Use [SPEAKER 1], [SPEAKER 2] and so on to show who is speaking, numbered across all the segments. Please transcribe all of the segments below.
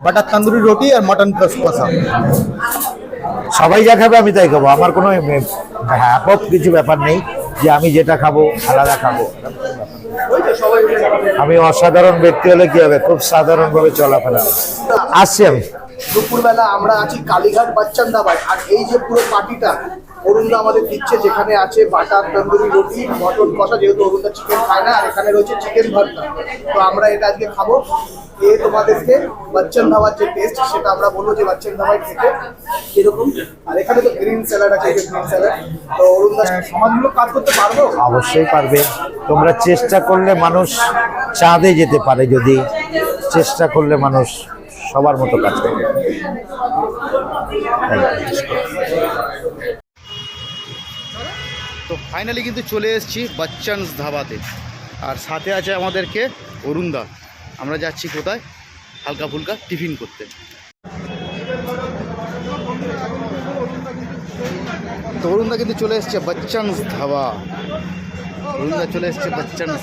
[SPEAKER 1] Butter tandoori রুটি আর mutton কষা।
[SPEAKER 2] সবাই যা খাবে আমি তাই খাব। আমার কোনো ব্যাপক কিছু ব্যাপার নেই যে আমি যেটা খাব, আলাদা খাব। আমি অসাধারণ ব্যক্তি হলে কি হবে? খুব সাধারণভাবে চলাফেরা। আসছি আমি।
[SPEAKER 3] দুপুরবেলা আমরা আছি কালীঘাট বাচ্চান দাবায় আর এই যে পুরো পার্টিটা অরুণদা আমাদের দিচ্ছে যেখানে আছে বাটার তন্দুরি রুটি মটন কষা যেহেতু অরুণদা চিকেন খায় না আর এখানে রয়েছে চিকেন ভর্তা। তো আমরা এটা আজকে খাব। এ তোমাদেরকে বাচ্চান ধাবার যে টেস্ট সেটা আমরা বলব যে বাচ্চান ধাবায় খেতে কীরকম। আর এখানে তো গ্রিন স্যালাড আছে গ্রিন স্যালাড তো অরুণদা সমাজমূলক কাজ করতে পারব?
[SPEAKER 2] অবশ্যই পারবে। তোমরা চেষ্টা করলে মানুষ চাঁদে যেতে পারে যদি। চেষ্টা করলে মানুষ সবার মতো কাজ করবে
[SPEAKER 1] তো ফাইনালি কিন্তু চলে এসেছি বাচ্চানস ধাবাতে। আর সাথে আছে আমাদেরকে অরুণদা। আমরা যাচ্ছি কোথায়? হালকা ফুলকা টিফিন করতে। তো অরুণদা কিন্তু চলে এসছে বাচ্চানস ধাবা। অরুণদা চলে এসছে বাচ্চানস।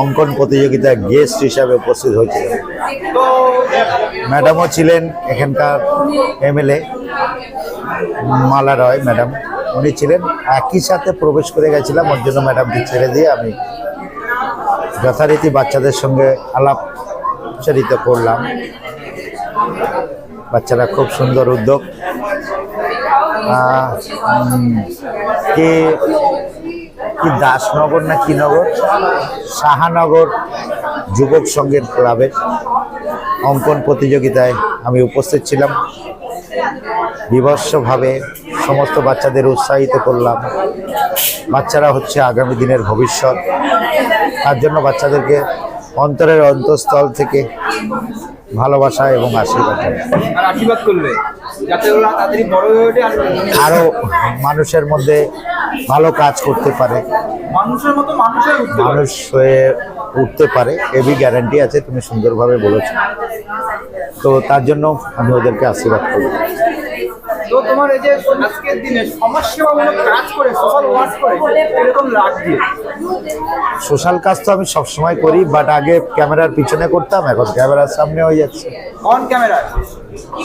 [SPEAKER 2] অঙ্কন প্রতিযোগিতায় গেস্ট হিসাবে উপস্থিত হয়েছিল। ম্যাডামও ছিলেন এখানকার এমএলএ, মালা রয় ম্যাডাম, উনি ছিলেন। একই সাথে প্রবেশ করে গেছিলাম, ওর জন্য ম্যাডামকে ছেড়ে দিয়ে আমি যথারীতি বাচ্চাদের সঙ্গে আলাপ আলাপচারিত করলাম। বাচ্চারা খুব সুন্দর উদ্যোগ। কে কি দাসনগর না কি নগর সাহানগর যুবক সংঘের ক্লাবের অঙ্কন প্রতিযোগিতায় আমি উপস্থিত ছিলাম। বিভৎসভাবে সমস্ত বাচ্চাদের উৎসাহিত করলাম। বাচ্চারা হচ্ছে আগামী দিনের ভবিষ্যৎ। তার জন্য বাচ্চাদেরকে অন্তরের অন্তঃস্থল থেকে ভালোবাসা এবং আশীর্বাদ
[SPEAKER 3] আশীর্বাদ যাতে ওরা তাড়াতাড়ি বড় হয়ে ওঠে আর
[SPEAKER 2] আরও মানুষের মধ্যে ভালো কাজ করতে পারে।
[SPEAKER 3] মানুষের মতো মানুষের উঠতে পারে।
[SPEAKER 2] মানুষ হয়ে উঠতে পারে এবি গ্যারান্টি আছে তুমি সুন্দরভাবে বলেছ। তো তার জন্য আমি ওদেরকে আশীর্বাদ করব।
[SPEAKER 3] তো তোমার এই যে আজকের দিনে সমাজ কাজ করে সোশ্যাল ওয়ার্ক করে এরকম লাগছে
[SPEAKER 2] সোশ্যাল কাজ তো আমি সবসময় করি বাট আগে ক্যামেরার পিছনে করতাম এখন ক্যামেরার সামনে হয়ে যাচ্ছে।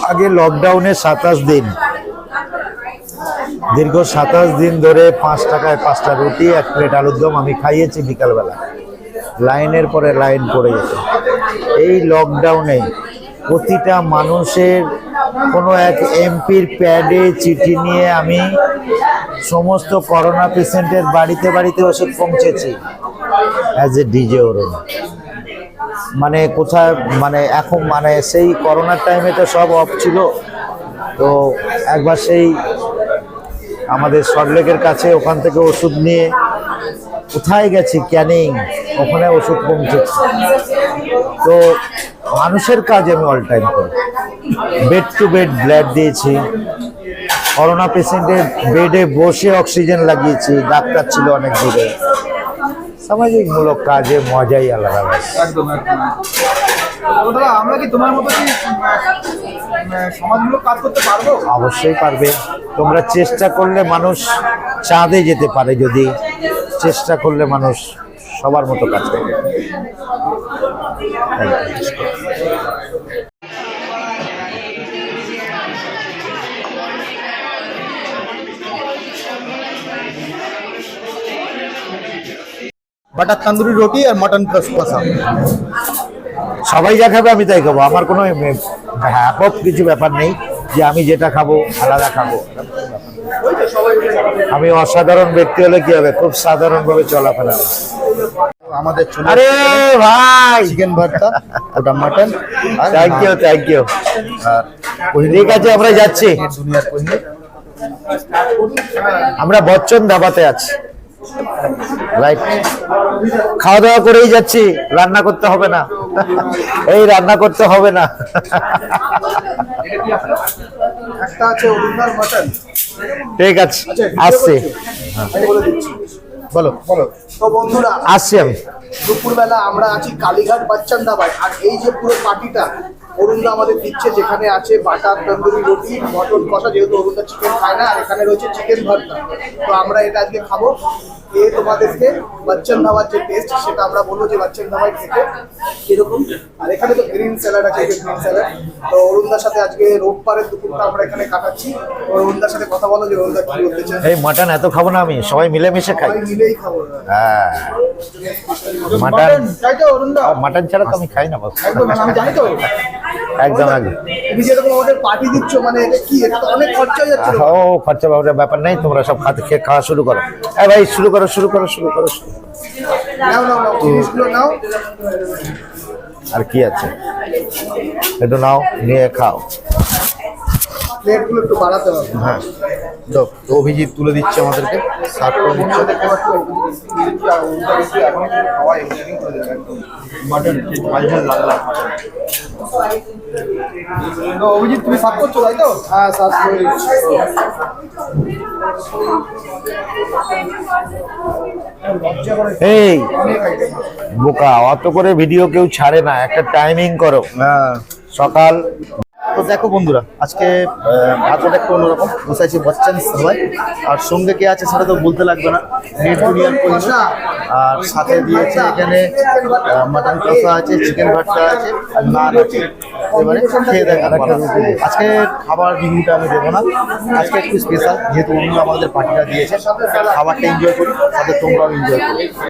[SPEAKER 2] আগে লকডাউনে সাতাশ দিন। দীর্ঘ সাতাশ দিন ধরে পাঁচ টাকায় পাঁচটা রুটি, এক প্লেট আলুর দম আমি খাইয়েছি বিকালবেলা। লাইনের পরে লাইন পড়ে যেত এই লকডাউনে প্রতিটা মানুষের কোনো এক এমপির প্যাডে চিঠি নিয়ে আমি সমস্ত করোনা পেশেন্টের বাড়িতে বাড়িতে ওষুধ পৌঁছেছি। অ্যাজ এ ডিজে ওরম মানে কোথায় মানে এখন মানে সেই করোনার টাইমে তো সব অফ ছিল। তো একবার সেই আমাদের সল্টলেকের কাছে ওখান থেকে ওষুধ নিয়ে কোথায় গেছি, ক্যানিং, ওখানে ওষুধ পৌঁছেছি। তো মানুষের কাজ আমি অল টাইম করি। বেড টু বেড ব্লাড দিয়েছি। করোনা পেশেন্টের বেডে বসে অক্সিজেন লাগিয়েছি। ডাক্তার ছিল অনেক দূরে। সামাজিকমূলক কাজে মজাই আলাদা।
[SPEAKER 3] একদম একদম। দাদা আমরা কি তোমার মতো কি আহ, আহ, সমাজমূলক কাজ করতে পারব?
[SPEAKER 2] অবশ্যই পারবে। তোমরা চেষ্টা করলে মানুষ চাঁদে যেতে পারে যদি। চেষ্টা করলে মানুষ সবার মতো কাজ করবে।
[SPEAKER 1] বাটার তন্দুরি রুটি আর মটন কষা।
[SPEAKER 2] সবাই যা খাবে আমি তাই খাব আমার কোনো ব্যাপক কিছু ব্যাপার নেই যে আমি যেটা খাব আলাদা খাব। আমি অসাধারণ ব্যক্তি হলে কি হবে? খুব সাধারণ ভাবে চলাফেরা।
[SPEAKER 1] আমাদের
[SPEAKER 2] আরে ভাই!
[SPEAKER 1] চিকেন ভর্তা ওটা mutton
[SPEAKER 2] thank you thank you ঠিক আছে আমরা যাচ্ছি। আমরা বচ্চন ধাবাতে আছি। রাইট খাওয়া দাওয়া করেই যাচ্ছি রান্না করতে হবে না। এই রান্না করতে হবে না। ঠিক আছে
[SPEAKER 3] আচ্ছা
[SPEAKER 2] আসছি।
[SPEAKER 3] বলো
[SPEAKER 2] বলো।
[SPEAKER 3] তো বন্ধুরা
[SPEAKER 2] আসছি আমি।
[SPEAKER 3] দুপুরবেলা আমরা আছি কালীঘাট বাচ্চান দাবায় আর এই যে পুরো পার্টিটা অরুণদা আমাদের দিচ্ছে যেখানে আছে বাটার তন্দুরি রুটি মটন কষা যেহেতু অরুণদা চিকেন খায় না আর এখানে রয়েছে চিকেন ভর্তা। তো আমরা এটা আজকে খাব। এ তোমাদেরকে বাচ্চান ধাবার যে টেস্ট সেটা আমরা বলব যে বাচ্চান ধাবায় খেতে কীরকম। আর এখানে তো গ্রিন স্যালাড আছে গ্রিন স্যালাড তো অরুণদার সাথে আজকে রোববারের দুপুরটা আমরা এখানে কাটাচ্ছি। অরুণদার সাথে কথা বলো যে অরুণদা কি বলতে চায়।
[SPEAKER 2] এই মাটন এত খাব না আমি সবাই মিলেমিশে খাই।
[SPEAKER 3] সবাই মিলেই খাব।
[SPEAKER 2] হ্যাঁ। মাটন
[SPEAKER 3] মাটন তাই তো অরুণদা।
[SPEAKER 2] মাটন ছাড়া তো আমি খাই না বাস।
[SPEAKER 3] একদম আমি জানি তো।
[SPEAKER 2] একদম একদম।
[SPEAKER 3] তুমি যেরকম আমাদের পার্টি দিচ্ছ মানে এটা কি? এটা তো অনেক খরচা হয়ে যাচ্ছে
[SPEAKER 2] ও খরচা ব্যাপার নেই তোমরা সব খাতে খেয়ে খাওয়া শুরু করো। ভাই শুরু করো শুরু করো শুরু করো। শুরু করো।
[SPEAKER 3] নাও নাও নাও জিনিসগুলো নাও।
[SPEAKER 2] আর কি আছে? একটু নাও নিয়ে খাও।
[SPEAKER 3] প্লেটগুলো একটু বাড়াতে হবে।
[SPEAKER 1] হ্যাঁ। তো তো অভিজিৎ তুলে দিচ্ছে আমাদেরকে। সার্ভ করে দিচ্ছে।
[SPEAKER 3] অভিজিৎ তুমি করছ তাই তো? হ্যাঁ করে দিচ্ছি।
[SPEAKER 2] এই বোকা অত করে ভিডিও কেউ ছাড়ে না। একটা টাইমিং করো। সকাল
[SPEAKER 1] তো দেখো বন্ধুরা আজকে ভাতটা একটু অন্যরকম। বসাইছি বচ্চান সবাই। আর সঙ্গে কে আছে সেটা তো বলতে লাগবে না। নেট দুনিয়ার কষা আর সাথে দিয়েছে এখানে মাটন কষা আছে চিকেন ভর্তা আছে আর নান আছে। এবারে খেয়ে দেখা আজকে খাবার রিভিউটা আমি দেবো না। আজকে একটু স্পেশাল যেহেতু অন্য আমাদের পার্টিটা দিয়েছে। খাবারটা এনজয় করি সাথে তোমরাও এনজয় করো।